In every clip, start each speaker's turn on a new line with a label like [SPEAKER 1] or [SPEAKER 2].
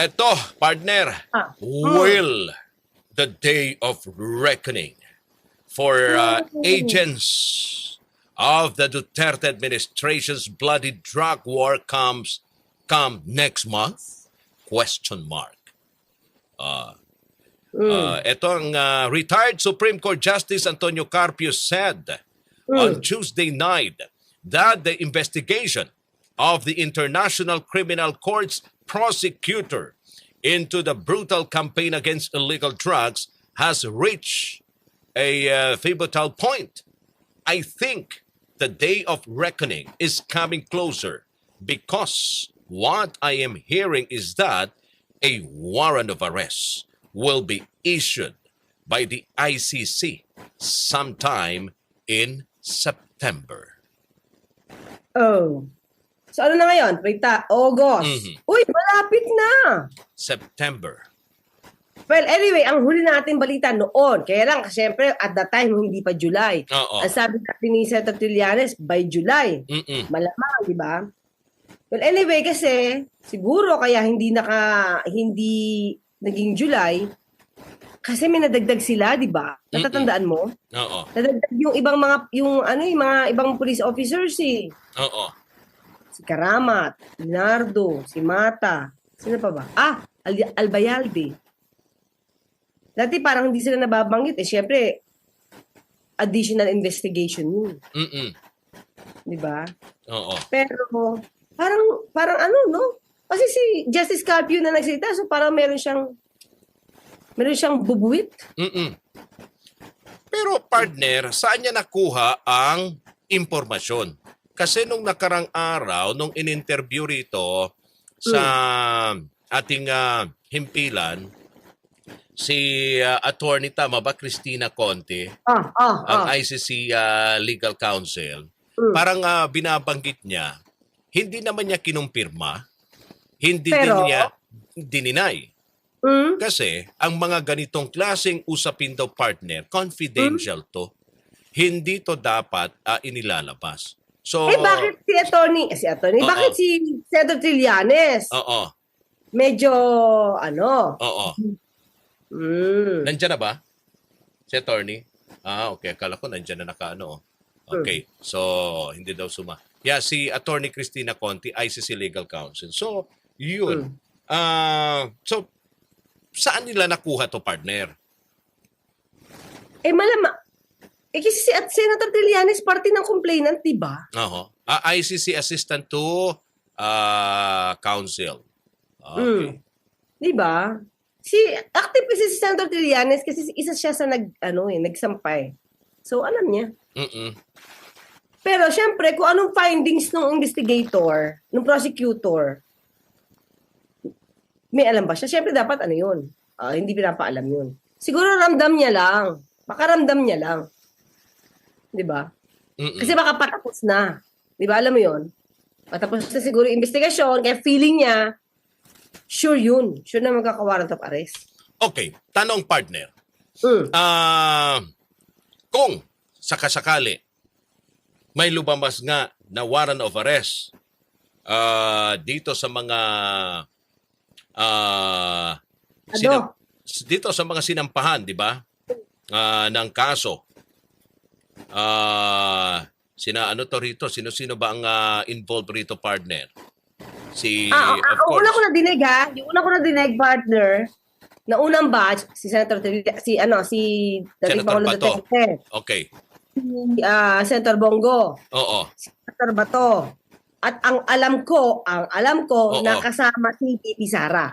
[SPEAKER 1] Eto, partner,
[SPEAKER 2] Ah.
[SPEAKER 1] will the day of reckoning for uh, agents of the Duterte administration's bloody drug war comes come next month? Question mark. Uh, uh, ito ang uh, retired Supreme Court Justice Antonio Carpio said on Tuesday night that the investigation of the International Criminal Court's prosecutor into the brutal campaign against illegal drugs has reached a uh, pivotal point. I think the day of reckoning is coming closer because what I am hearing is that a warrant of arrest will be issued by the ICC sometime in September.
[SPEAKER 2] Oh. So ano na ngayon? Rita, August.
[SPEAKER 1] Mhm.
[SPEAKER 2] Uy, malapit na.
[SPEAKER 1] September.
[SPEAKER 2] Well, anyway, ang huli natin balita noon, kaya lang, siyempre, at that time, hindi pa July.
[SPEAKER 1] Oo.
[SPEAKER 2] Ang sabi natin ni Senator Trillanes, by July.
[SPEAKER 1] Mm-mm.
[SPEAKER 2] Malamang, di ba? Well, anyway, kasi, siguro kaya hindi naka, hindi naging July, kasi may nadagdag sila, di ba? Natatandaan mo?
[SPEAKER 1] Oo.
[SPEAKER 2] Nadagdag yung ibang mga, yung ano, yung mga ibang police officers, eh.
[SPEAKER 1] Oo.
[SPEAKER 2] Si Karamat, Leonardo, si Mata, sino pa ba? Ah, Al- Albayalde. Dati parang hindi sila nababanggit eh. Siyempre, additional investigation yun.
[SPEAKER 1] Mm-mm.
[SPEAKER 2] Di ba?
[SPEAKER 1] Oo.
[SPEAKER 2] Pero, parang, parang ano, no? Kasi si Justice Carpio na nagsalita, so parang meron siyang, meron siyang bubuwit.
[SPEAKER 1] Mm-mm. Pero partner, saan niya nakuha ang impormasyon? Kasi nung nakarang araw, nung in-interview rito sa ating ah, himpilan, si ah, attorney tama ba, Christina Conte,
[SPEAKER 2] Ah, ah,
[SPEAKER 1] ang
[SPEAKER 2] ah.
[SPEAKER 1] ICC ah, Legal Counsel,
[SPEAKER 2] Mm.
[SPEAKER 1] parang ah, binabanggit niya, hindi naman niya kinumpirma, hindi
[SPEAKER 2] Pero-
[SPEAKER 1] din niya dininay.
[SPEAKER 2] Mm?
[SPEAKER 1] Kasi ang mga ganitong klaseng usapin daw partner, confidential to. Hindi to dapat ah, inilalabas. So,
[SPEAKER 2] Eh, bakit si attorney, eh, si attorney, bakit si Senator Trillanes?
[SPEAKER 1] Oo,
[SPEAKER 2] Medyo, ano,
[SPEAKER 1] oo.
[SPEAKER 2] mm,
[SPEAKER 1] Nandiyan na ba? Si attorney? Ah, okay. Akala ko nandiyan na nakaano. Okay. So, hindi daw suma. Yeah, si Attorney Christina Conti, ICC Legal Counsel. So, yun. Ah, so, saan nila nakuha to partner?
[SPEAKER 2] eh malama, eh kasi si at Senator Trillanes parte ng complainant, di ba?
[SPEAKER 1] Oo. Ah, ICC Assistant to ah, Counsel. Okay.
[SPEAKER 2] Mm. Di ba? Si active kasi si Senator Trillanes kasi isa siya sa nag ano eh, nagsampay. So alam niya.
[SPEAKER 1] Mm-mm.
[SPEAKER 2] Pero syempre kung anong findings ng investigator, ng prosecutor, may alam ba siya? Syempre dapat ano 'yun. Ah, hindi pinapaalam 'yun. Siguro ramdam niya lang. Baka ramdam niya lang. 'Di ba? Kasi baka patapos na. 'Di ba? Alam mo 'yon. Patapos na siguro yung investigasyon, kaya feeling niya sure 'yun. Sure na magkaka-warrant of arrest.
[SPEAKER 1] Okay. Tanong partner.
[SPEAKER 2] Mm.
[SPEAKER 1] Ah, kung sakasakali may lumabas nga na warrant of arrest ah, dito sa mga ah,
[SPEAKER 2] Ano?
[SPEAKER 1] dito sa mga sinampahan, di ba? Ah, ng kaso. Ah, sina ano to rito? Sino-sino ba ang ah, involved rito partner? Si
[SPEAKER 2] Ah, ah,
[SPEAKER 1] of
[SPEAKER 2] ang
[SPEAKER 1] course.
[SPEAKER 2] una ko na dinig ha, yung una ko na dinig partner, na unang batch, si Senator si ano, si dating Pangulo. Duterte,
[SPEAKER 1] Okay.
[SPEAKER 2] si ah, Senator Bongo,
[SPEAKER 1] Oo.
[SPEAKER 2] Senator Bato. At ang alam ko, ang alam ko,
[SPEAKER 1] Oo.
[SPEAKER 2] na kasama si Pipi Sara.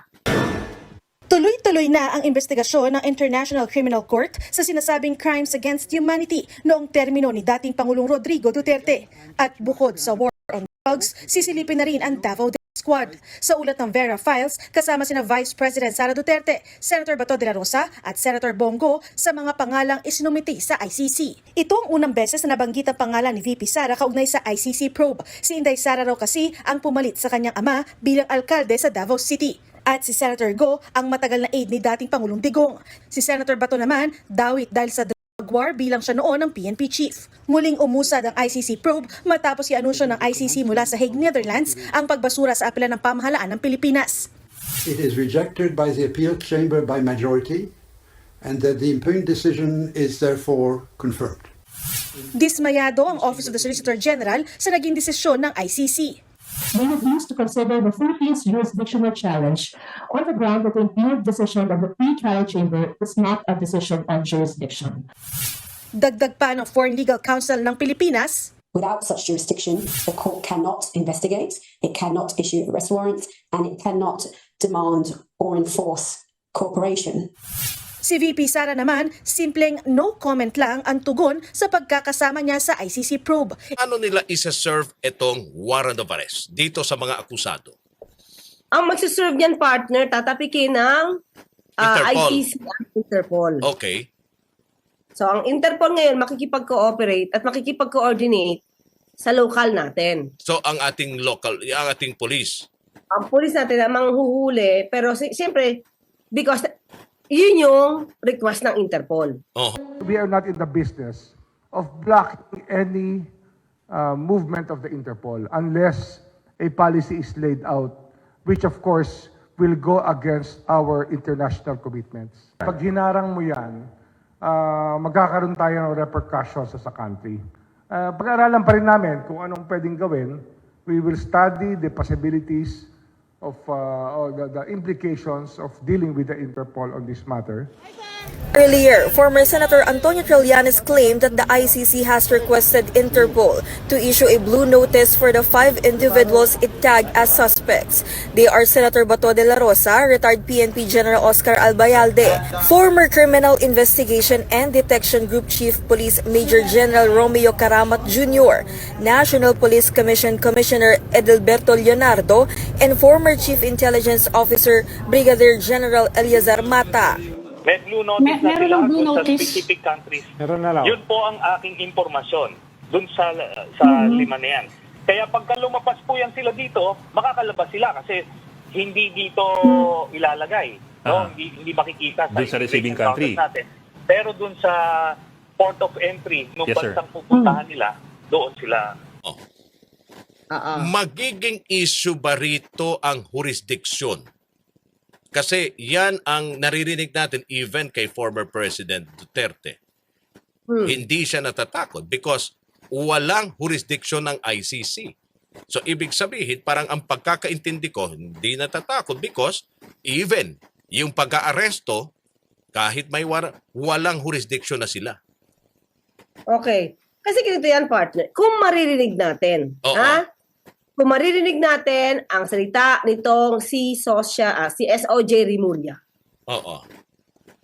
[SPEAKER 3] Tuloy-tuloy na ang investigasyon ng International Criminal Court sa sinasabing crimes against humanity noong termino ni dating Pangulong Rodrigo Duterte. At bukod sa war on drugs, sisilipin na rin ang Davao Death Squad. Sa ulat ng Vera Files, kasama sina Vice President Sara Duterte, Senator Bato de la Rosa at Senator Bongo sa mga pangalang isinumiti sa ICC. Ito ang unang beses na nabanggit ang pangalan ni VP Sara kaugnay sa ICC probe. Si Inday Sara raw kasi ang pumalit sa kanyang ama bilang alkalde sa Davao City. At si Senator Go ang matagal na aide ni dating Pangulong Digong. Si Senator Bato naman, dawit dahil sa drug war bilang siya noon ng PNP chief. Muling umusad ang ICC probe matapos i-anunsyo ng ICC mula sa Hague, Netherlands ang pagbasura sa apela ng pamahalaan ng Pilipinas.
[SPEAKER 4] It is rejected by the appeal chamber by majority, and that the impugned decision is therefore confirmed.
[SPEAKER 3] Dismayado ang Office of the Solicitor General sa naging desisyon ng ICC.
[SPEAKER 5] They refused to consider the Philippines jurisdictional challenge on the ground that the impugned decision of the pre-trial chamber is not a decision on jurisdiction.
[SPEAKER 3] Dagdag pa ng Foreign Legal Council ng Pilipinas,
[SPEAKER 6] Without such jurisdiction, the court cannot investigate, it cannot issue arrest warrants, and it cannot demand or enforce cooperation.
[SPEAKER 3] Si VP Sara naman, simpleng no comment lang ang tugon sa pagkakasama niya sa ICC probe.
[SPEAKER 1] Ano nila isa-serve itong warrant of arrest dito sa mga akusado?
[SPEAKER 2] Ang magsiserve niyan, partner, tatapikin ng ah,
[SPEAKER 1] Interpol.
[SPEAKER 2] ICC at Interpol.
[SPEAKER 1] Okay.
[SPEAKER 2] So, ang Interpol ngayon makikipag-cooperate at makikipag-coordinate sa local natin.
[SPEAKER 1] So ang ating local, ang ating police.
[SPEAKER 2] Ang police natin ang manghuhuli, pero si- siyempre, because yun yung request ng Interpol.
[SPEAKER 1] Oh,
[SPEAKER 7] we are not in the business of blocking any uh, movement of the Interpol unless a policy is laid out, which of course will go against our international commitments. Pag hinarang mo yan, uh, magkakaroon tayo ng repercussions sa country. Uh, pag-aralan pa rin namin kung anong pwedeng gawin. We will study the possibilities of uh, the, the implications of dealing with the Interpol on this matter.
[SPEAKER 8] Earlier, former Senator Antonio Trillanes claimed that the ICC has requested Interpol to issue a blue notice for the five individuals it tagged as suspects. They are Senator Bato de la Rosa, retired PNP General Oscar Albayalde, former Criminal Investigation and Detection Group Chief Police Major General Romeo Karamat Jr., National Police Commission Commissioner Edelberto Leonardo, and former Chief Intelligence Officer Brigadier General Eleazar Mata.
[SPEAKER 9] May blue notice
[SPEAKER 5] Mer-
[SPEAKER 9] na
[SPEAKER 5] meron
[SPEAKER 9] sila
[SPEAKER 5] ng blue
[SPEAKER 9] dun sa
[SPEAKER 5] notice.
[SPEAKER 9] specific countries.
[SPEAKER 7] Meron na lang.
[SPEAKER 9] Yun po ang aking impormasyon dun sa sa lima na yan. Kaya pagka lumabas po yan sila dito, makakalabas sila kasi hindi dito ilalagay. No?
[SPEAKER 10] Ah.
[SPEAKER 9] Hindi, hindi makikita
[SPEAKER 10] Dun sa receiving
[SPEAKER 9] immigration
[SPEAKER 10] country.
[SPEAKER 9] counters Natin. Pero dun sa port of entry, nung
[SPEAKER 10] Yes, sir.
[SPEAKER 9] bansang pupuntahan nila, doon sila
[SPEAKER 2] Ah, ah.
[SPEAKER 1] magiging issue ba rito ang jurisdiction? Kasi yan ang naririnig natin even kay former President Duterte. Hindi siya natatakot because walang jurisdiction ng ICC. So ibig sabihin, parang ang pagkakaintindi ko, hindi natatakot because even yung pag-aaresto, kahit may war- walang jurisdiction na sila.
[SPEAKER 2] Okay. Kasi ganito yan, partner. Kung maririnig natin,
[SPEAKER 1] Oo.
[SPEAKER 2] ha? Kung maririnig natin ang salita nitong si Sosya, ah, si SOJ Rimulya,
[SPEAKER 1] Oo.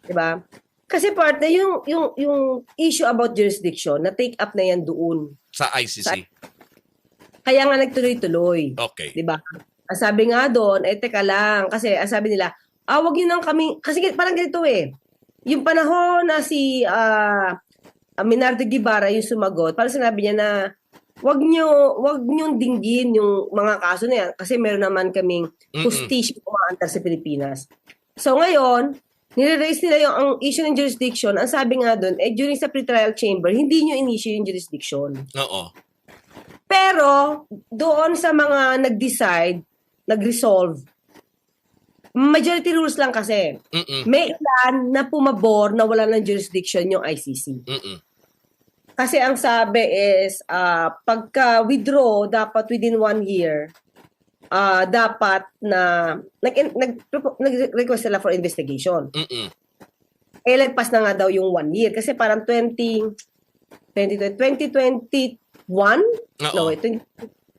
[SPEAKER 2] di ba? Kasi partner, yung, yung, yung issue about jurisdiction, na take up na yan doon.
[SPEAKER 1] Sa ICC.
[SPEAKER 2] Kaya nga nagtuloy-tuloy.
[SPEAKER 1] Okay.
[SPEAKER 2] Di ba? Ang sabi nga doon, eh teka lang, kasi ang sabi nila, ah, wag yun nang kami, kasi parang ganito eh, yung panahon na si ah Minardo Guevara yung sumagot, parang sinabi niya na, wag nyo, wag nyo dinggin yung mga kaso na yan, kasi meron naman kaming justice umaantar sa Pilipinas. So ngayon, nire-raise nila yung ang issue ng jurisdiction, ang sabi nga doon, eh during sa pretrial chamber, hindi nyo in-issue yung jurisdiction.
[SPEAKER 1] Oo.
[SPEAKER 2] Pero doon sa mga nag-decide, nag-resolve, majority rules lang kasi.
[SPEAKER 1] Mm-mm.
[SPEAKER 2] May ilan na pumabor na wala ng jurisdiction yung ICC.
[SPEAKER 1] Mm-mm.
[SPEAKER 2] Kasi ang sabi is, ah, pagka-withdraw, dapat within one year, ah dapat na nag, nag, nag-request sila for investigation.
[SPEAKER 1] Mm-mm.
[SPEAKER 2] Eh, lagpas na nga daw yung one year. Kasi parang 20, 2020, 2021?
[SPEAKER 1] Oo.
[SPEAKER 2] No, wait, 20,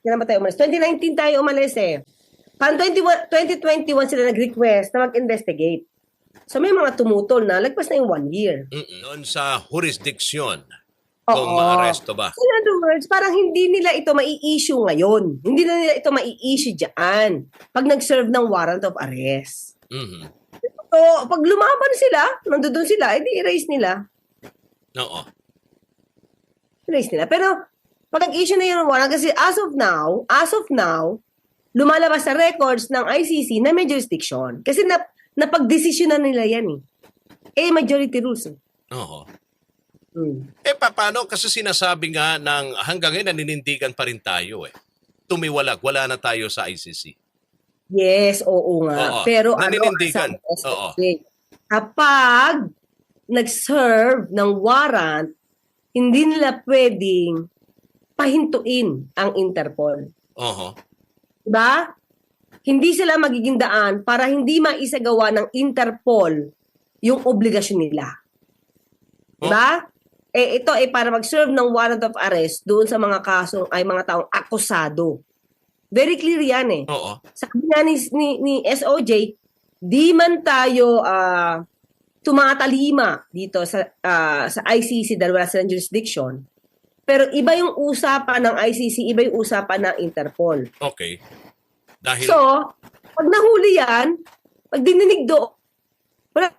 [SPEAKER 2] kailan ba tayo umalis? 2019 tayo umalis eh. Parang 21, 2021 sila nag-request na mag-investigate. So may mga tumutol na, lagpas na yung one year.
[SPEAKER 1] Mm-mm. Doon sa jurisdiction, kung
[SPEAKER 2] Oo.
[SPEAKER 1] maaresto ba.
[SPEAKER 2] In other words, parang hindi nila ito mai-issue ngayon. Hindi na nila ito mai-issue dyan pag nag-serve ng warrant of arrest.
[SPEAKER 1] Mhm.
[SPEAKER 2] So, pag lumaban sila, nandoon sila, edi erase nila.
[SPEAKER 1] Oo.
[SPEAKER 2] Erase nila. Pero, pag nag-issue na yung warrant, kasi as of now, as of now, lumalabas sa records ng ICC na may jurisdiction. Kasi na, napag-desisyon na nila yan eh. Eh, majority rules eh.
[SPEAKER 1] Oo.
[SPEAKER 2] Hmm.
[SPEAKER 1] Eh, paano? Kasi sinasabi nga ng hanggang ngayon, naninindigan pa rin tayo eh. Tumiwalag, wala na tayo sa ICC.
[SPEAKER 2] Yes, oo nga.
[SPEAKER 1] Oo,
[SPEAKER 2] Pero ano,
[SPEAKER 1] naninindigan.
[SPEAKER 2] ko,
[SPEAKER 1] Oo.
[SPEAKER 2] kapag nag-serve ng warrant, hindi nila pwedeng pahintuin ang Interpol.
[SPEAKER 1] Oho.
[SPEAKER 2] Diba? Hindi sila magiging daan para hindi maisagawa ng Interpol yung obligasyon nila. Diba? Eh, ito ay para mag-serve ng warrant of arrest doon sa mga kasong ay mga taong akusado. Very clear yan eh.
[SPEAKER 1] Oo.
[SPEAKER 2] Sabi nga ni, ni, ni SOJ, di man tayo ah, tumatalima dito sa ah, sa ICC dahil wala silang jurisdiction. Pero iba yung usapan ng ICC, iba yung usapan ng Interpol.
[SPEAKER 1] Okay. Dahil
[SPEAKER 2] So, pag nahuli yan, pag dininig do, wala,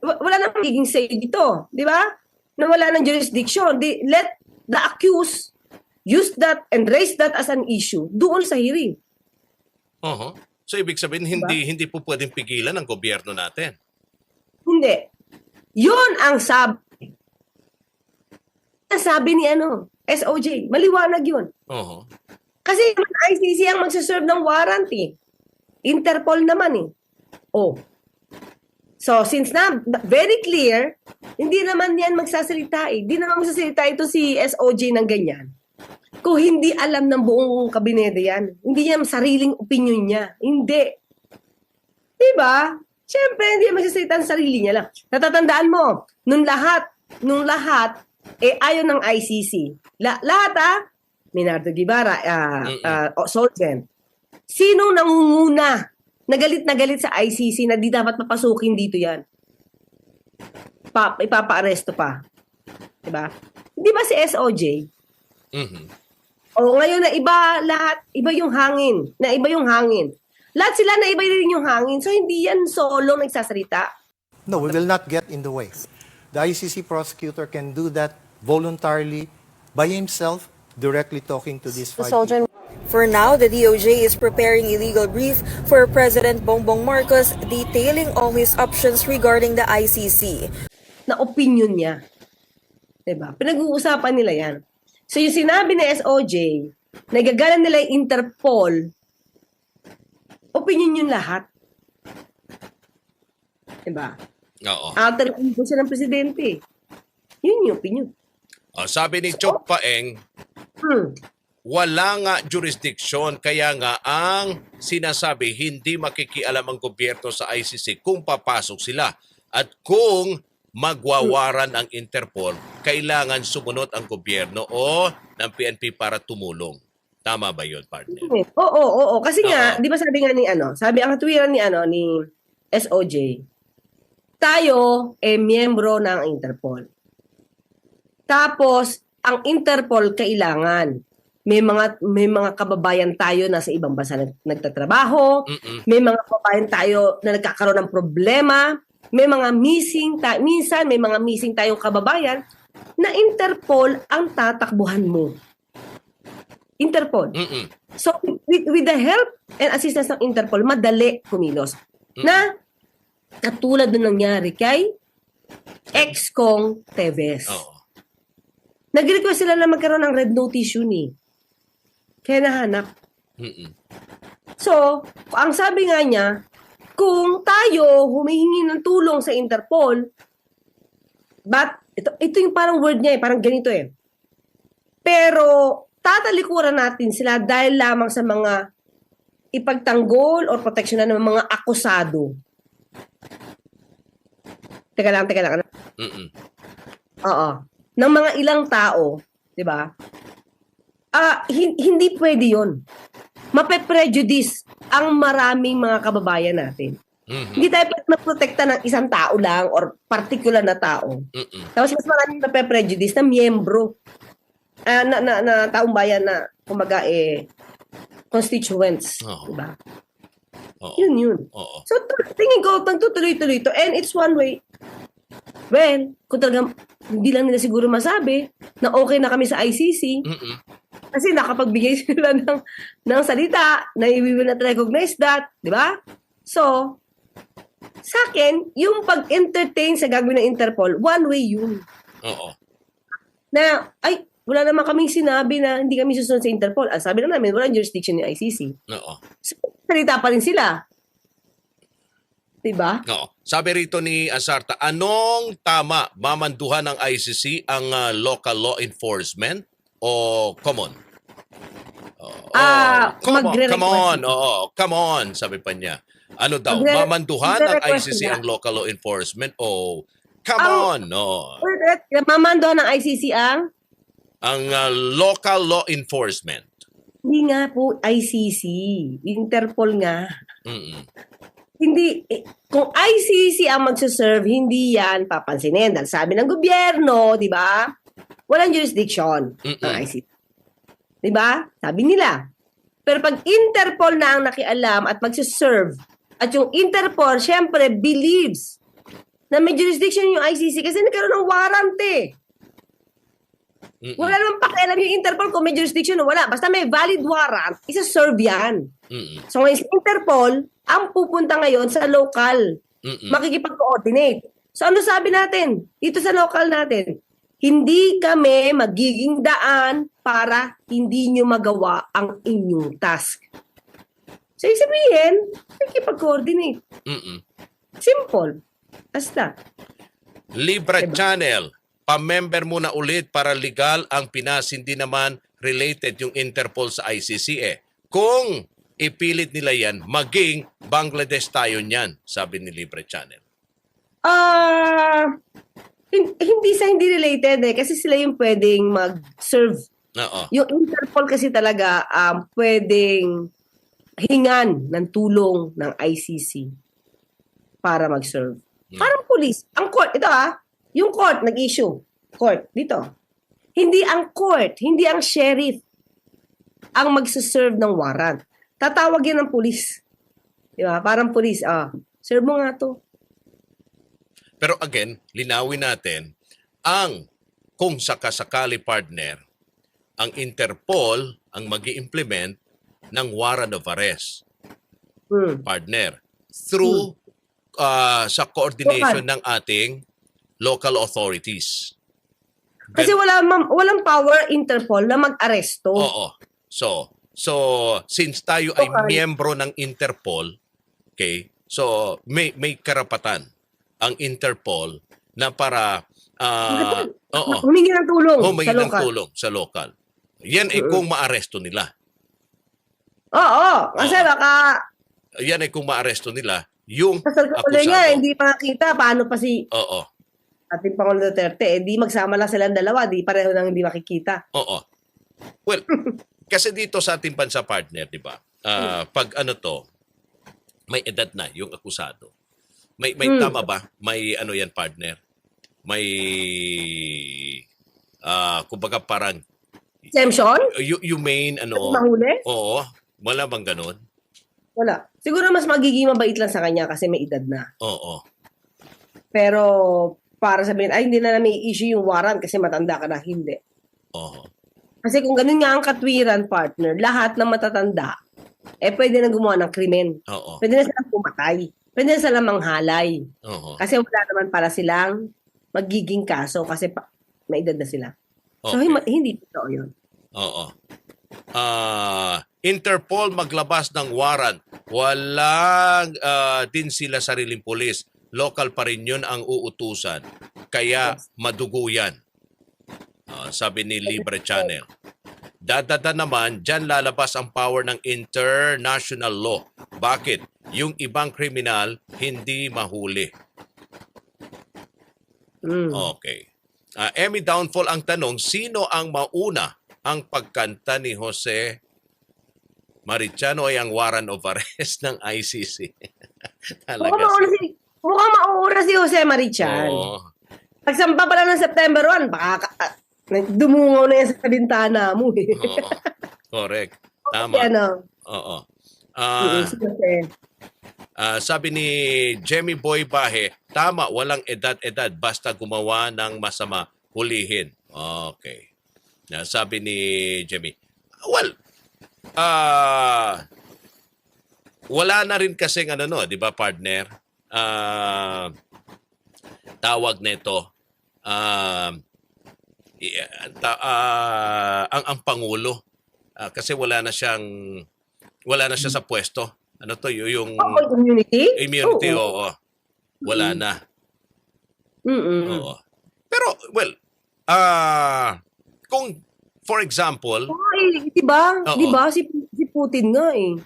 [SPEAKER 2] wala na magiging say dito. Di ba? Na wala ng jurisdiction. Di, let the accused use that and raise that as an issue doon sa hearing.
[SPEAKER 1] Oho. So ibig sabihin hindi hindi po pwedeng pigilan ng gobyerno natin.
[SPEAKER 2] Hindi. Yun ang sabi. Ang sabi ni ano, SOJ. Maliwanag yun.
[SPEAKER 1] Oho.
[SPEAKER 2] Kasi naman ICC ang magsaserve ng warrant eh. Interpol naman eh. Oh. So, since na, very clear, hindi naman yan magsasalita eh. Hindi naman magsasalita ito si SOJ ng ganyan. Kung hindi alam ng buong kabinete yan. Hindi niya sariling opinion niya. Hindi. Diba? Siyempre, hindi niya magsasalita ng sarili niya lang. Natatandaan mo, nung lahat, nung lahat, eh ayaw ng ICC. La- lahat ah, Minardo Guevara, uh, uh, Solgen. Sino nangunguna? Nagalit na galit sa ICC na di dapat papasukin dito yan. Pa, ipapa-aresto pa. Diba? Di ba si SOJ?
[SPEAKER 1] Mhm.
[SPEAKER 2] O ngayon na iba lahat, iba yung hangin. Na iba yung hangin. Lahat sila na iba rin yung hangin. So hindi yan solo nagsasalita.
[SPEAKER 10] No, we will not get in the way. The ICC prosecutor can do that voluntarily by himself, directly talking to these five people.
[SPEAKER 8] For now, the DOJ is preparing a legal brief for President Bongbong Marcos detailing all his options regarding the ICC.
[SPEAKER 2] na opinion niya. 'Di ba? Pinag-uusapan nila 'yan. So yung sinabi ni SOJ, nagagalan nila yung Interpol, opinion yun lahat. 'Di ba?
[SPEAKER 1] Oo.
[SPEAKER 2] Alter ego siya ng presidente. Yun yung opinion.
[SPEAKER 1] Oh, sabi ni Chok Paeng,
[SPEAKER 2] Hmm.
[SPEAKER 1] Wala nga jurisdiction kaya nga ang sinasabi hindi makikialam ang gobyerno sa ICC kung papasok sila at kung magwawaran ang Interpol kailangan sumunod ang gobyerno o ng PNP para tumulong tama ba yun partner
[SPEAKER 2] Oo, oo, oo. Kasi nga,
[SPEAKER 1] Oo.
[SPEAKER 2] di ba sabi nga ni ano, sabi ang katwiran ni ano, ni SOJ, tayo eh miyembro ng Interpol. Tapos, ang Interpol kailangan may mga may mga kababayan tayo na sa ibang bansa nag, nagtatrabaho,
[SPEAKER 1] Mm-mm.
[SPEAKER 2] may mga kababayan tayo na nagkakaroon ng problema, may mga missing ta- minsan may mga missing tayong kababayan na Interpol ang tatakbuhan mo. Interpol.
[SPEAKER 1] Mm-mm.
[SPEAKER 2] So, with, with the help and assistance ng Interpol, madali kumilos. Na, katulad ng nangyari kay ex-Kong Teves.
[SPEAKER 1] Oo.
[SPEAKER 2] Nag-request sila na magkaroon ng red notice yun eh. Kaya nahanap.
[SPEAKER 1] Mm-mm.
[SPEAKER 2] So, ang sabi nga niya, kung tayo humihingi ng tulong sa Interpol, but ito, ito yung parang word niya eh, parang ganito eh. Pero tatalikuran natin sila dahil lamang sa mga ipagtanggol or proteksyonan ng mga akusado. Teka lang, teka lang.
[SPEAKER 1] Mm-mm.
[SPEAKER 2] Oo. Ng mga ilang tao, 'di ba? Ah, hin- hindi pwede 'yon. Mape-prejudice ang maraming mga kababayan natin.
[SPEAKER 1] Mhm.
[SPEAKER 2] Hindi tayo pwede magprotekta ng isang tao lang or particular na tao.
[SPEAKER 1] Mm-mm.
[SPEAKER 2] Tapos mas maraming mape-prejudice na miyembro ah, na, na, na taong bayan na kumbaga eh constituents,
[SPEAKER 1] Oo.
[SPEAKER 2] 'di ba?
[SPEAKER 1] Oo.
[SPEAKER 2] Yun yun.
[SPEAKER 1] Oo.
[SPEAKER 2] So, tingin ko, nagtutuloy-tuloy to. And it's one way. Well, kung talagang hindi lang nila siguro masabi na okay na kami sa ICC
[SPEAKER 1] Mm-mm.
[SPEAKER 2] Kasi nakapagbigay sila ng, ng salita na we will not recognize that. Di ba? So, sa akin, yung pag-entertain sa gagawin ng Interpol, one way yun.
[SPEAKER 1] Oo.
[SPEAKER 2] Na, ay, wala naman kaming sinabi na hindi kami susunod sa Interpol. Ang sabi lang namin, walang jurisdiction ni ICC.
[SPEAKER 1] Oo.
[SPEAKER 2] So, salita pa rin sila. Diba?
[SPEAKER 1] Oo. Sabi rito ni Asarta, anong tama? Mamanduhan ng ICC ang ah, local law enforcement o common? Oo.
[SPEAKER 2] Ah,
[SPEAKER 1] come on, come on, oo, come on, sabi pa niya. Ano daw,
[SPEAKER 2] Magre-
[SPEAKER 1] mamanduhan ng ICC
[SPEAKER 2] sila.
[SPEAKER 1] ang local law enforcement o come
[SPEAKER 2] Ang-
[SPEAKER 1] on, oo.
[SPEAKER 2] Ulit, mamando ng ICC ang
[SPEAKER 1] ang ah, local law enforcement.
[SPEAKER 2] hindi nga po ICC, Interpol nga.
[SPEAKER 1] Mm-mm.
[SPEAKER 2] Hindi, eh, kung ICC ang magsaserve, hindi yan papansinin. Dahil sabi ng gobyerno, di ba? Walang jurisdiction
[SPEAKER 1] Mm-mm.
[SPEAKER 2] ICC. Di ba? Sabi nila. Pero pag Interpol na ang nakialam at magsaserve, at yung Interpol, syempre, believes na may jurisdiction yung ICC kasi nagkaroon ng warrant eh.
[SPEAKER 1] Mm-mm.
[SPEAKER 2] Wala naman pakialam yung Interpol kung may jurisdiction o wala. Basta may valid warrant, isa-serve yan.
[SPEAKER 1] Mm-mm.
[SPEAKER 2] So ngayon, si Interpol, ang pupunta ngayon sa local,
[SPEAKER 1] Mm-mm.
[SPEAKER 2] makikipag-coordinate. So ano sabi natin? Dito sa local natin, hindi kami magiging daan para hindi nyo magawa ang inyong task. So sabihin, makikipag-coordinate.
[SPEAKER 1] Mm-mm.
[SPEAKER 2] Simple. Basta.
[SPEAKER 1] Libra Channel, pamember muna ulit para legal ang Pinas, hindi naman related yung Interpol sa ICC eh. Kung ipilit nila yan, maging Bangladesh tayo niyan, sabi ni Libre Channel.
[SPEAKER 2] Ah, hin- hindi sa hindi related eh kasi sila yung pwedeng mag-serve
[SPEAKER 1] Oo.
[SPEAKER 2] Yung Interpol kasi talaga um, pwedeng hingan ng tulong ng ICC para mag-serve.
[SPEAKER 1] Hmm.
[SPEAKER 2] Parang police. Ang court, ito ah, yung court nag-issue. Court, dito. Hindi ang court, hindi ang sheriff ang magsaserve ng warrant. Tatawag yan ng police. Di ba? Parang police, ah, serve mo nga to.
[SPEAKER 1] Pero again, linawin natin, ang kung sakasakali partner, ang Interpol ang mag implement ng warrant of arrest,
[SPEAKER 2] Hmm.
[SPEAKER 1] partner, through ah, sa coordination ng ating local authorities.
[SPEAKER 2] Kasi wala mam- walang power Interpol na mag-aresto.
[SPEAKER 1] Oo. So, so since tayo ay
[SPEAKER 2] Okay.
[SPEAKER 1] miyembro ng Interpol, okay? So may may karapatan ang Interpol na para ah, oo,
[SPEAKER 2] Humingi ng tulong
[SPEAKER 1] humingi
[SPEAKER 2] sa
[SPEAKER 1] ng
[SPEAKER 2] local.
[SPEAKER 1] tulong sa local. Yan ay kung maaresto nila.
[SPEAKER 2] Oo, kasi
[SPEAKER 1] Oo.
[SPEAKER 2] baka
[SPEAKER 1] Yan ay kung maaresto nila yung
[SPEAKER 2] ka ulit nga,
[SPEAKER 1] akusado.
[SPEAKER 2] hindi pa nakita. Paano pa si
[SPEAKER 1] Oo.
[SPEAKER 2] ating Pangulo Duterte? Eh, di magsama lang silang dalawa. Di pareho nang hindi makikita.
[SPEAKER 1] Oo. Well, kasi dito sa ating bansa partner, di ba? Ah, pag ano to, may edad na yung akusado. May may
[SPEAKER 2] Hmm.
[SPEAKER 1] tama ba? May ano yan partner? May ah kumbaga parang
[SPEAKER 2] Exemption?
[SPEAKER 1] you, you main ano?
[SPEAKER 2] Mahuli?
[SPEAKER 1] Oo. Wala bang ganun?
[SPEAKER 2] Wala. Siguro mas magiging mabait lang sa kanya kasi may edad na.
[SPEAKER 1] Oo.
[SPEAKER 2] Pero para sabihin, ay hindi na namin i-issue yung warrant kasi matanda ka na. Hindi.
[SPEAKER 1] Oo.
[SPEAKER 2] Kasi kung ganun nga ang katwiran, partner, lahat ng matatanda, eh pwede na gumawa ng krimen.
[SPEAKER 1] Oo.
[SPEAKER 2] Pwede na silang pumatay. Pwede na silang manghalay.
[SPEAKER 1] Oo.
[SPEAKER 2] Kasi wala naman para silang magiging kaso kasi pa, may edad na sila. So,
[SPEAKER 1] Okay.
[SPEAKER 2] hindi, hindi totoo yun.
[SPEAKER 1] Oo. Ah, Interpol maglabas ng warrant. Walang ah, din sila sariling pulis. Local pa rin yun ang uutusan. Kaya madugo yan. Ah, sabi ni Libre Channel. Dadada naman, dyan lalabas ang power ng international law. Bakit? Yung ibang kriminal hindi mahuli.
[SPEAKER 2] Mm.
[SPEAKER 1] Okay. Ah, Emmy Downfall ang tanong, sino ang mauna ang pagkanta ni Jose Marichano ay ang warrant of arrest ng ICC?
[SPEAKER 2] Mukhang
[SPEAKER 1] Talaga
[SPEAKER 2] mauna si, mukhang mauna si Jose Marichan.
[SPEAKER 1] Oo.
[SPEAKER 2] Pagsampa pala ng September 1, baka ah, dumungaw na yan sa bintana mo. Eh.
[SPEAKER 1] Oo. Correct. Tama.
[SPEAKER 2] Kasi ano,
[SPEAKER 1] Oo. Ah,
[SPEAKER 2] Jose.
[SPEAKER 1] ah, sabi ni Jemmy Boy Bahe, tama, walang edad-edad basta gumawa ng masama, hulihin. Okay. Na sabi ni Jemmy, well, ah wala na rin kasing ano no, 'di ba partner? Ah tawag nito um i- ah, ang ang pangulo Ah, kasi wala na siyang wala na siya sa pwesto ano to, yung
[SPEAKER 2] Oh, immunity?
[SPEAKER 1] immunity,
[SPEAKER 2] Oo.
[SPEAKER 1] oo. Wala na.
[SPEAKER 2] Mm-mm.
[SPEAKER 1] Oo. Pero, well, ah kung, for example,
[SPEAKER 2] Ay, di ba?
[SPEAKER 1] Oo.
[SPEAKER 2] Di ba? Si, si Putin nga eh.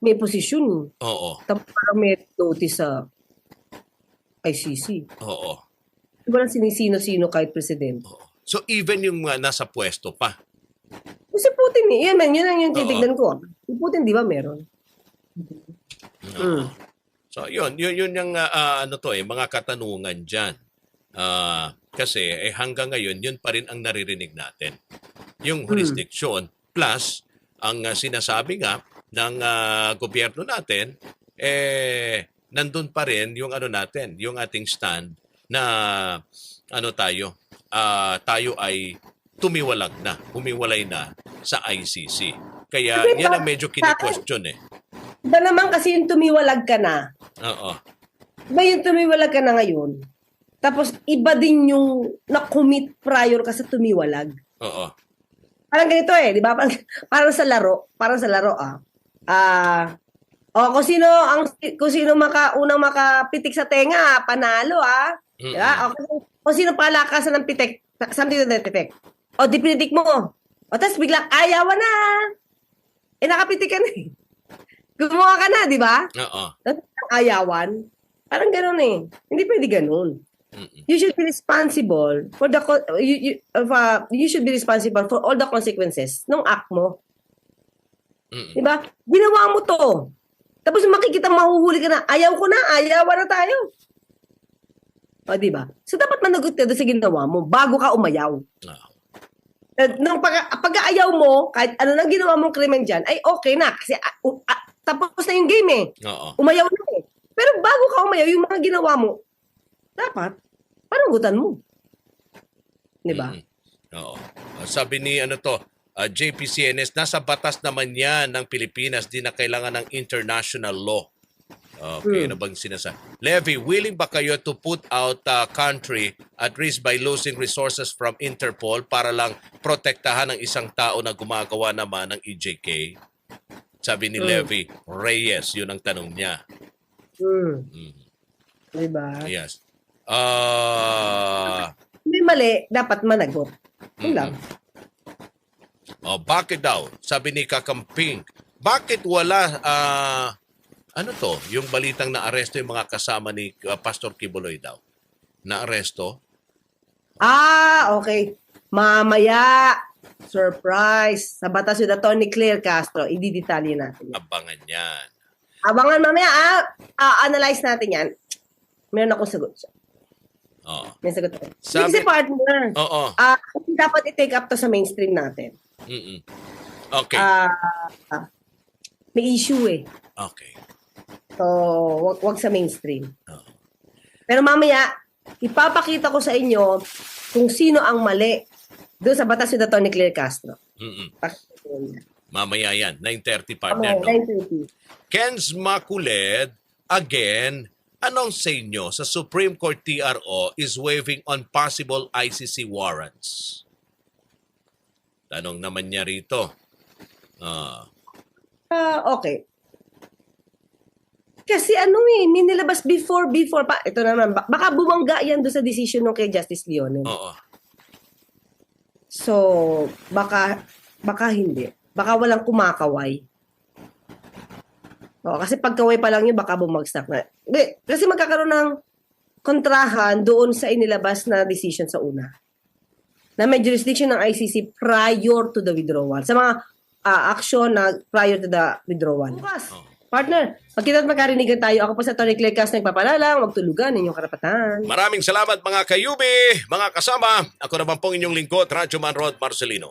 [SPEAKER 2] May posisyon eh.
[SPEAKER 1] oo,
[SPEAKER 2] Tapos may notice sa ICC.
[SPEAKER 1] oo.
[SPEAKER 2] Di ba lang sinisino-sino kahit presidente?
[SPEAKER 1] So, even yung ah, nasa pwesto pa,
[SPEAKER 2] Si Putin eh. Yan man, yun ang yung titignan ko. Si Putin di ba meron? Mm.
[SPEAKER 1] So yun, yun yun yung ah, ah, ano to eh, mga katanungan diyan. Ah, kasi eh, hanggang ngayon yun pa rin ang naririnig natin. Yung jurisdiction plus ang ah, sinasabi nga ng ah, gobyerno natin eh nandun pa rin yung ano natin, yung ating stand na ano tayo, ah, tayo ay tumiwalag na, humiwalay na sa ICC. Kaya
[SPEAKER 2] Kasi
[SPEAKER 1] yan ang medyo kine-question eh.
[SPEAKER 2] Iba naman kasi yung tumiwalag ka na.
[SPEAKER 1] Oo.
[SPEAKER 2] Iba yung tumiwalag ka na ngayon. Tapos iba din yung na-commit prior ka sa tumiwalag.
[SPEAKER 1] Oo.
[SPEAKER 2] Parang ganito eh, di ba? Parang, parang sa laro, parang sa laro ah. Ah, oh, kung sino ang kung sino maka unang makapitik sa tenga, panalo ah. Di ba? O, kung sino palakasan ng pitik, something to that effect. O, di pinitik mo. O, tapos biglang ayawan na. Eh, nakapitik ka na eh. Gumawa ka na, di ba?
[SPEAKER 1] Oo.
[SPEAKER 2] Ayawan. Parang ganun eh. Hindi pwede ganun.
[SPEAKER 1] Mm-mm.
[SPEAKER 2] You should be responsible for the you, you, uh, you should be responsible for all the consequences ng act mo.
[SPEAKER 1] Mm-mm.
[SPEAKER 2] Di ba? Ginawa mo to. Tapos makikita mahuhuli ka na, ayaw ko na, ayawan na tayo. O, di ba? So, dapat managot ka doon sa ginawa mo bago ka umayaw.
[SPEAKER 1] Ah.
[SPEAKER 2] Eh, Nung pag, pag-aayaw mo, kahit ano nang ginawa mong krimen dyan, ay okay na. Kasi uh, ah, tapos na yung game eh.
[SPEAKER 1] Oo.
[SPEAKER 2] Umayaw na eh. Pero bago ka umayaw, yung mga ginawa mo, dapat, panagutan mo. Di ba?
[SPEAKER 1] Mm. Oo. Sabi ni ano to, ah, JPCNS, nasa batas naman yan ng Pilipinas, di na kailangan ng international law. Okay, ano bang sinasa? Levy, willing ba kayo to put out uh, country at risk by losing resources from Interpol para lang protektahan ng isang tao na gumagawa naman ng EJK? Sabi ni
[SPEAKER 2] Mm.
[SPEAKER 1] Levy Reyes, yun ang tanong niya.
[SPEAKER 2] Mm.
[SPEAKER 1] Mm.
[SPEAKER 2] Di ba?
[SPEAKER 1] Yes. Ah,
[SPEAKER 2] May mali, dapat managot. Yun lang.
[SPEAKER 1] Oh, bakit daw? Sabi ni Kakamping, bakit wala ah, ano to, yung balitang na aresto yung mga kasama ni ah, Pastor Kibuloy daw? Na aresto?
[SPEAKER 2] Ah, okay. Mamaya, surprise. Sa batas yun na Tony Claire Castro, i-detalye natin. yan.
[SPEAKER 1] Abangan yan.
[SPEAKER 2] Abangan mamaya, ah, ah, analyze natin yan. Meron akong sagot.
[SPEAKER 1] Oh.
[SPEAKER 2] May sagot ako.
[SPEAKER 1] Sabi-
[SPEAKER 2] Kasi partner,
[SPEAKER 1] Oo.
[SPEAKER 2] ah, dapat i-take up to sa mainstream natin.
[SPEAKER 1] Mm-mm. Okay.
[SPEAKER 2] Ah, ah, may issue eh.
[SPEAKER 1] Okay.
[SPEAKER 2] So, wag, wag sa mainstream. Pero mamaya, ipapakita ko sa inyo kung sino ang mali doon sa batas ni Tony Claire Castro.
[SPEAKER 1] Mm-mm. Mamaya yan, 9.30
[SPEAKER 2] Mamaya,
[SPEAKER 1] partner. No?
[SPEAKER 2] 9:30.
[SPEAKER 1] Ken's Makuled, again, anong sa inyo sa Supreme Court TRO is waiving on possible ICC warrants? Tanong naman niya rito. Ah,
[SPEAKER 2] Ah, okay. Kasi ano eh, may nilabas before, before pa. Ito naman, ba- baka bumangga yan doon sa decision ng kay Justice Leone.
[SPEAKER 1] oo.
[SPEAKER 2] So, baka, baka hindi. Baka walang kumakaway. Oo, kasi pagkaway pa lang yun, baka bumagsak na. Hindi, kasi magkakaroon ng kontrahan doon sa inilabas na decision sa una. Na may jurisdiction ng ICC prior to the withdrawal. Sa mga ah, action na prior to the withdrawal. Bukas,
[SPEAKER 1] Oo.
[SPEAKER 2] Partner, pagkita at magkarinigan tayo, ako po sa Tony Clay Cas, nagpapalala, huwag tulugan inyong karapatan.
[SPEAKER 1] Maraming salamat mga kayubi, mga kasama. Ako naman pong inyong lingkod, Radyo Man Rod Marcelino.